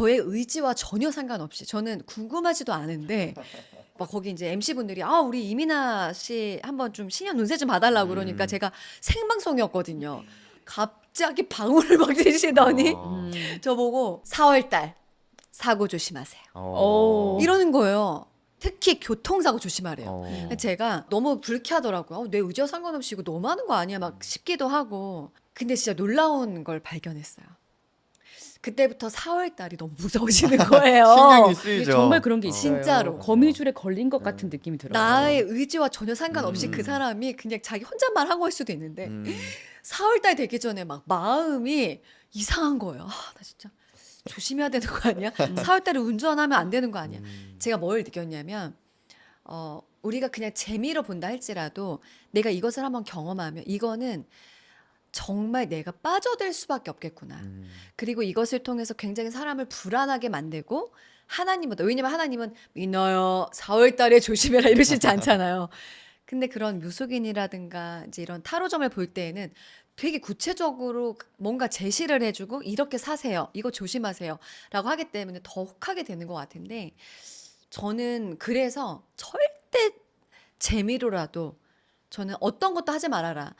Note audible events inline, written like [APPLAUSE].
저의 의지와 전혀 상관없이 저는 궁금하지도 않은데 [LAUGHS] 막 거기 이제 MC 분들이 아 우리 이민아 씨 한번 좀 신년 운세 좀 봐달라고 그러니까 음. 제가 생방송이었거든요. 갑자기 방울을 막 드시더니 어. 음. [LAUGHS] 저보고 4월달 사고 조심하세요. 어. 이러는 거예요. 특히 교통사고 조심하래요. 어. 제가 너무 불쾌하더라고요. 어, 내 의지와 상관없이 이거 너무 하는 거 아니야? 막 싶기도 하고. 근데 진짜 놀라운 걸 발견했어요. 그때부터 4월 달이 너무 무서워지는 [LAUGHS] 거예요. 신경이 쓰이죠. 정말 그런 게 어. 있어요. 진짜로. 거미줄에 걸린 것 네. 같은 느낌이 들어요. 나의 의지와 전혀 상관없이 음. 그 사람이 그냥 자기 혼잣말 한 거일 수도 있는데 음. 4월 달 되기 전에 막 마음이 이상한 거예요. 아, 나 진짜 조심해야 되는 거 아니야? 4월 달에 운전하면 안 되는 거 아니야? 음. 제가 뭘 느꼈냐면 어 우리가 그냥 재미로 본다 할지라도 내가 이것을 한번 경험하면 이거는 정말 내가 빠져들 수밖에 없겠구나. 음. 그리고 이것을 통해서 굉장히 사람을 불안하게 만들고 하나님보다 왜냐면 하나님은 믿어요 4월 달에 조심해라 [LAUGHS] 이러시지 않잖아요. 근데 그런 묘속인이라든가 이제 이런 타로점을 볼 때에는 되게 구체적으로 뭔가 제시를 해주고 이렇게 사세요. 이거 조심하세요. 라고 하기 때문에 더 혹하게 되는 것 같은데 저는 그래서 절대 재미로라도 저는 어떤 것도 하지 말아라.